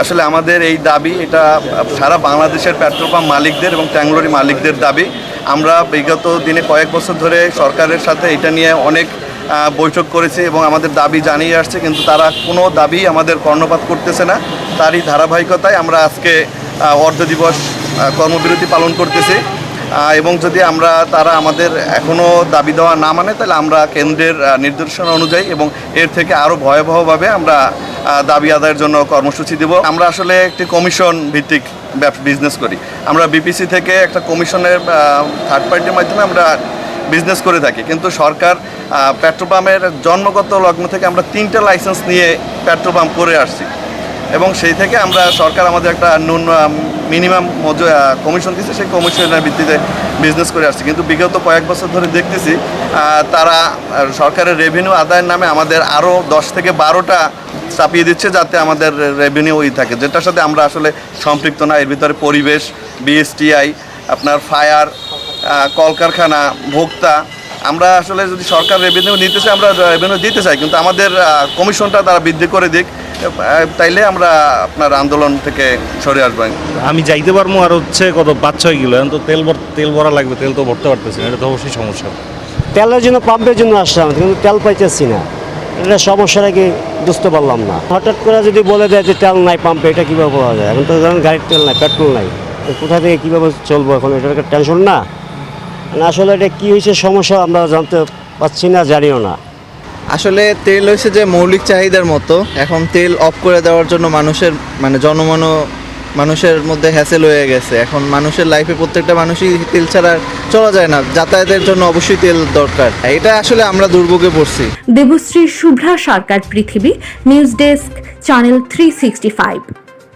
আসলে আমাদের এই দাবি, এটা সারা বাংলাদেশের পেট্রোল পাম্প মালিকদের এবং ট্যাংলোরি মালিকদের দাবি। আমরা বিগত দিনে কয়েক বছর ধরে সরকারের সাথে এটা নিয়ে অনেক বৈঠক করেছি এবং আমাদের দাবি জানিয়ে আসছে, কিন্তু তারা কোনো দাবি আমাদের কর্ণপাত করতেছে না। তারই ধারাবাহিকতায় আমরা আজকে অর্ধ দিবস কর্মবিরতি পালন করতেছি। এবং যদি আমরা, তারা আমাদের এখনও দাবি দেওয়া না মানে তাহলে আমরা কেন্দ্রের নির্দেশনা অনুযায়ী এবং এর থেকে আরও ভয়াবহভাবে আমরা দাবি আদায়ের জন্য কর্মসূচি দেব। আমরা আসলে একটি কমিশন ভিত্তিক বিজনেস করি। আমরা বিপিসি থেকে একটা কমিশনের থার্ড পার্টির মাধ্যমে আমরা বিজনেস করে থাকি। কিন্তু সরকার আহ, পেট্রোল পাম্পের জন্মগত লগ্ন থেকে আমরা তিনটা লাইসেন্স নিয়ে পেট্রোল পাম্প করে আসছি। এবং সেই থেকে আমরা সরকার আমাদের একটা ন্যূন মিনিমাম কমিশন দিচ্ছে সেই কমিশনের ভিত্তিতে বিজনেস করে আসছে। কিন্তু বিগত কয়েক বছর ধরে দেখতেছি তারা সরকারের রেভিনিউ আদায়ের নামে আমাদের আরও দশ থেকে বারোটা চাপিয়ে দিচ্ছে যাতে আমাদের রেভিনিউ ওই থাকে, যেটার সাথে আমরা আসলে সম্পৃক্ত না। এর ভিতরে পরিবেশ বিএসটিআই আপনার ফায়ার কলকারখানা, ভোক্তা, আমরা আসলে যদি সরকার রেভিনিউ নিতে চাই আমরা রেভিনিউ দিতে চাই, কিন্তু আমাদের কমিশনটা তারা বৃদ্ধি করে দিক। তাইলে আমরা আপনার আন্দোলন থেকে সরে আসব। আমি যাইতে পারব আর হচ্ছে কত পাঁচ ছয় কিলো এখন তো তেল ভর- তেল ভরা লাগবে তেল তো ভরতে পারতেছি না এটা তো অবশ্যই সমস্যা। তেলের জন্য পাম্পের জন্য আসলাম কিন্তু তেল পাইতেছি না। এটা সমস্যাটা কি বুঝতে পারলাম না। হঠাৎ করে যদি বলে দেয় যে তেল নাই পাম্পে এটা কীভাবে বলা যায়? এখন তো ধরেন গাড়ির তেল নাই পেট্রোল নাই। কোথা থেকে কীভাবে চলবো এখন? এটা একটা টেনশন না? না আসলে এটা কী হয়েছে সমস্যা আমরা জানতে পারছি না জানিও না। আসলে তেল হয়েছে যে মৌলিক চাহিদার মতো। এখন তেল অফ করে দেওয়ার জন্য মানুষের মানে জনমন মানুষের মধ্যে হ্যাসেল হয়ে গেছে। এখন মানুষের লাইফে প্রত্যেকটা মানুষই তেল ছাড়া চলা যায় না। যাতায়াতের জন্য অবশ্যই তেল দরকার। এটা আসলে আমরা দুর্ভোগে পড়ছি। দেবশ্রী শুভ্রা সরকার পৃথিবী, news desk channel three sixty five